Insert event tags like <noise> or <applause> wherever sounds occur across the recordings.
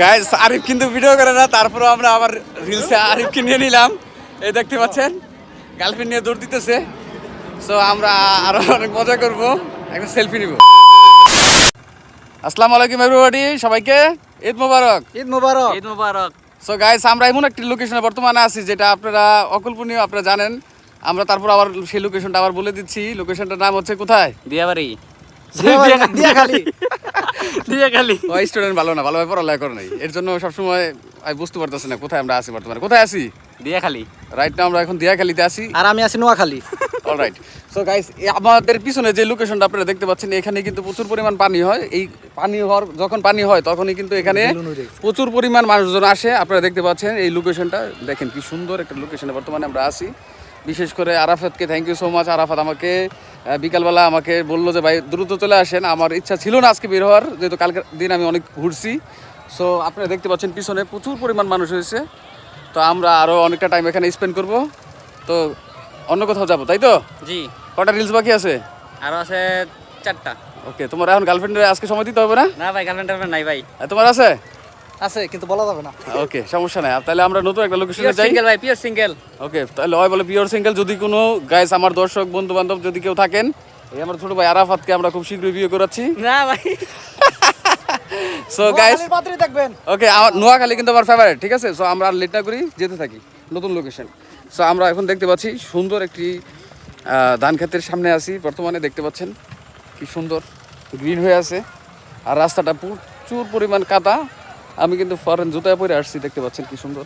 Guys Arif কিন্তু video করে না তারপরে আমরা আবার রিলসে আরিফকে নিয়ে নিলাম। এই দেখতে পাচ্ছেন গার্লফ্রেন্ড নিয়ে দৌড় দিতেছে। সো আমরা আরও অনেক মজা করব। একটা সেলফি নিব। আসসালামু আলাইকুম এভরিবডি সবাইকে? ঈদ মোবারক। ঈদ মুবারক। ঈদ মুবারক। সো গাইস আমরা এমন একটি লোকেশনে বর্তমানে আছি যেটা আপনারা অকল্পনীয় আপনারা জানেন। আমরা তারপর আবার সেই লোকেশনটা আবার বলে দিচ্ছি। লোকেশনটার নাম হচ্ছে কোথায়? দিয়াবাড়ি। <laughs> দিয়া খালি। দিয়াখালি ও স্টুডেন্ট ভালো না ভালোভাবে পড়ালেখা করে নাই। এর জন্য সবসময় আমি বুঝতে পারতেছি না কোথায় আমরা আছি বর্তমানে। কোথায় আছি? দিয়াখালি রাইট না আমরা এখন দিয়াখালিতে আছি। আর আমি আছি নোয়াখালী। অলরাইট সো গাইস আমাদের পিছনে যে লোকেশনটা আপনারা দেখতে পাচ্ছেন এখানে কিন্তু প্রচুর পরিমাণ পানি হয়। এই পানি হওয়ার যখন পানি হয় তখনই কিন্তু এখানে প্রচুর পরিমাণ মানুষজন আসে। আপনারা দেখতে পাচ্ছেন এই লোকেশনটা দেখেন কি সুন্দর একটা লোকেশনে বর্তমানে আমরা আছি। বিশেষ করে আরাফাতকে thank you so much Arafat আমাকে বিকালবেলা আমাকে বলল যে ভাই দ্রুত চলে আসেন। আমার ইচ্ছা ছিল না আজকে বের হওয়ার যেহেতু কালকের দিন আমি অনেক ঘুরছি। সো আপনারা দেখতে পাচ্ছেন পিছনে প্রচুর পরিমাণ মানুষ হয়েছে। তো আমরা আরও অনেকটা টাইম এখানে স্পেন্ড করব। তো অন্য কোথাও যাব তাই তো? জি। কটা রিলস বাকি আছে? আরও আছে চারটা। ওকে তোমার এখন গার্লফ্রেন্ডের আজকে সময় দিতে হবে না? না ভাই গার্লফ্রেন্ড নাই ভাই। তোমার আছে? আছে কিন্তু বলা যাবে না। ওকে সমস্যা নাই। তাহলে আমরা নতুন একটা লোকেশনে যাই। সিঙ্গেল ভাই পিওর সিঙ্গেল ওকে তাহলে হয় বলে পিওর সিঙ্গেল যদি কোনো গাইস আমার দর্শক বন্ধু বান্ধব যদি কেউ থাকেন এই আমার ছোট ভাই আরাফাতকে আমরা খুব শীঘ্রই বিয়ে করাচ্ছি। না ভাই। সো গাইস পাত্রই দেখবেন। ওকে আমার নোয়াখালী কিন্তু আমার ফেভারিট ঠিক আছে? সো আমরা আর লেট না করি যেতে থাকি নতুন লোকেশন সো আমরা এখন দেখতে পাচ্ছি সুন্দর একটি ধান ক্ষেতের সামনে আছি। বর্তমানে দেখতে পাচ্ছেন কি সুন্দর গ্রিন হয়ে আছে। আর রাস্তাটা প্রচুর পরিমাণ কাদা। আমি কিন্তু ফরেন জুতা পরে আসছি দেখতে পাচ্ছেন কি সুন্দর।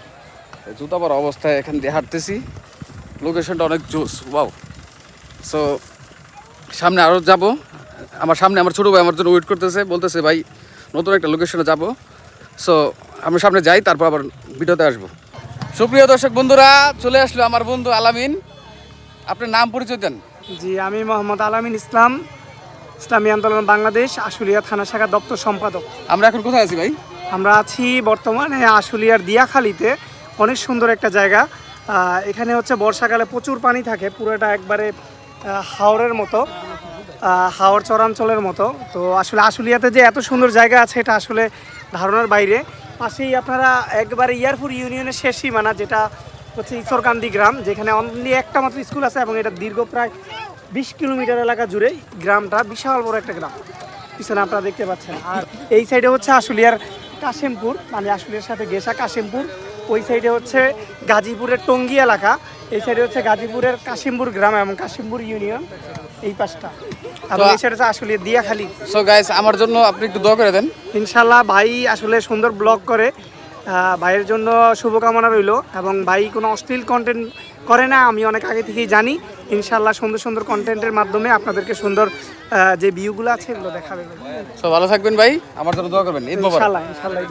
জুতা পরা অবস্থায় এখান দিয়ে হাঁটতেছি। লোকেশনটা অনেক জোস ওয়াও সো সামনে আরও যাব। আমার সামনে আমার ছোটো ভাই আমার জন্য ওয়েট করতেছে বলতেছে ভাই নতুন একটা লোকেশনে যাব। সো আমরা সামনে যাই তারপর আবার ভিডিওতে আসব। সুপ্রিয় দর্শক বন্ধুরা চলে আসলো আমার বন্ধু আলামিন। আপনার নাম পরিচয় দেন। জি আমি মোহাম্মদ আলামিন ইসলাম ইসলামী আন্দোলন বাংলাদেশ আশুলিয়া থানা শাখা দপ্তর সম্পাদক। আমরা এখন কোথায় আছি ভাই? আমরা আছি বর্তমানে আশুলিয়ার দিয়াখালীতে। অনেক সুন্দর একটা জায়গা। এখানে হচ্ছে বর্ষাকালে প্রচুর পানি থাকে, পুরোটা একবারে হাওরের মতো হাওর চরাঞ্চলের মতো। তো আসলে আশুলিয়াতে যে এত সুন্দর জায়গা আছে, এটা আসলে ধারণার বাইরে। পাশেই আপনারা একবারে ইয়ারপুর ইউনিয়নের শেষ সীমানা যেটা হচ্ছে ঈশ্বরকান্দি গ্রাম, যেখানে অনলি একটা মাত্র স্কুল আছে এবং এটা দীর্ঘ প্রায় বিশ কিলোমিটার এলাকা জুড়ে গ্রামটা বিশাল বড় একটা গ্রাম। পিছনে আপনারা দেখতে পাচ্ছেন। আর এই সাইডে হচ্ছে আশুলিয়ার কাশিমপুর মানে আসলের সাথে গেসা কাশিমপুর। ওই সাইডে হচ্ছে গাজীপুরের টঙ্গি এলাকা। এই সাইডে হচ্ছে গাজীপুরের কাশিমপুর গ্রাম এবং কাশিমপুর ইউনিয়ন। এই পাশটা। দিয়াখালী। সো গাইস আমার জন্য আপনি একটু দোয়া করে দেন। ইনশাল্লাহ ভাই আসলে সুন্দর ব্লগ করে। ভাইয়ের জন্য শুভকামনা রইল এবং ভাই কোনো অশ্লীল কন্টেন্ট করে না আমি অনেক আগে থেকেই জানি। ইনশাল্লাহ সুন্দর সুন্দর কন্টেন্টের মাধ্যমে আপনাদেরকে সুন্দর যে ভিউগুলো আছে এগুলো দেখাবে সো ভালো থাকবেন ভাই আমার জন্য দোয়া করবেন ইনশাল্লাহ ইনশাল্লাহ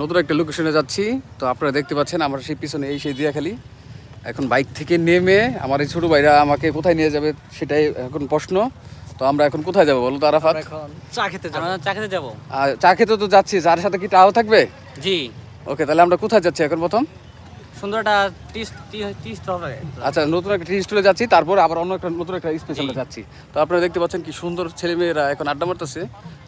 নতুন একটা লোকেশনে যাচ্ছি তো আপনারা দেখতে পাচ্ছেন আমার সেই পিছনে এই সেই দিয়াখালি। এখন বাইক থেকে নেমে আমার এই ছোটো ভাইরা আমাকে কোথায় নিয়ে যাবে সেটাই এখন প্রশ্ন। তো আমরা এখন কোথায় যাব বলো তো আরাফাত? এখন চা খেতে যাব। চা খেতে যাব। আর চা খেতে তো যাচ্ছি যার সাথে কি টাও থাকবে? জি। ওকে তাহলে আমরা কোথায় যাচ্ছি এখন প্রথম? সুন্দর একটা টিস টিস হবে। আচ্ছা নতুন একটা টি স্টলে যাচ্ছি তারপর আবার অন্য একটা নতুন একটা স্পেশালে যাচ্ছি। তো আপনারা দেখতে পাচ্ছেন কি সুন্দর ছেলেমেয়েরা এখন আড্ডা মারতেছে।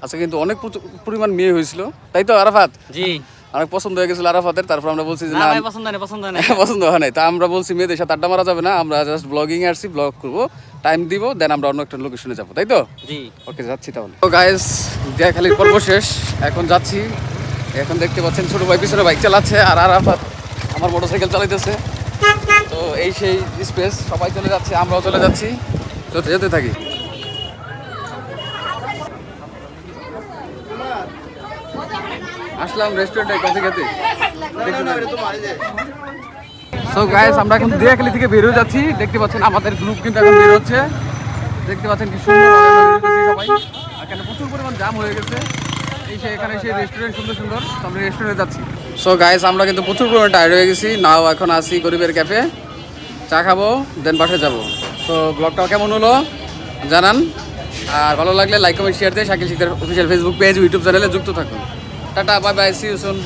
আজকে কিন্তু অনেক প্রচুর পরিমাণ মেয়ে হয়েছিল। তাই তো আরাফাত? জি। অনেক পছন্দ হয়ে গেছিল আরাফাতের তারপর আমরা বলছি যে না ভাই পছন্দ নেই পছন্দ নেই <laughs> পছন্দ হয় নাই। তা আমরা বলছি মেয়েদের সাথে আড্ডা মারা যাবে না আমরা জাস্ট ব্লগিং আসছি ব্লগ করব টাইম দিব দেন আমরা অন্য একটা লোকেশনে যাব তাই তো? জি। ওকে যাচ্ছি তাহলে। তো গাইস দেখালির পর্ব শেষ। এখন যাচ্ছি। এখন দেখতে পাচ্ছেন ছোট ভাই পিছনে বাইক চালাচ্ছে আর আরাফাত আমার মোটরসাইকেল চালাইতেছে। তো এই সেই স্পেস সবাই চলে যাচ্ছে আমরাও চলে যাচ্ছি। যেতে যেতে থাকি। আসলাম রেস্টুরেন্টে কফি খেতে সো গাইস আমরা এখন দিয়াখালি থেকে বের যাচ্ছি। দেখতে পাচ্ছেন আমাদের গ্রুপ কিন্তু এখন বের হচ্ছে। দেখতে পাচ্ছেন কি সুন্দর সবাই। এখানে প্রচুর পরিমাণ জাম হয়ে গেছে। এই সে এখানে সেই রেস্টুরেন্ট সুন্দর সুন্দর। আমরা রেস্টুরেন্টে যাচ্ছি। সো গাইস আমরা কিন্তু প্রচুর পরিমাণ টায়ার্ড হয়ে গেছি। নাও এখন আসি গরিবের ক্যাফে চা খাব দেন বাসায় যাব। তো ব্লগটা কেমন হলো? জানান। আর ভালো লাগলে লাইক কমেন্ট শেয়ার দিয়ে Shakil Sikdar official Facebook page YouTube চ্যানেলে যুক্ত থাকুন। tata bye bye see you soon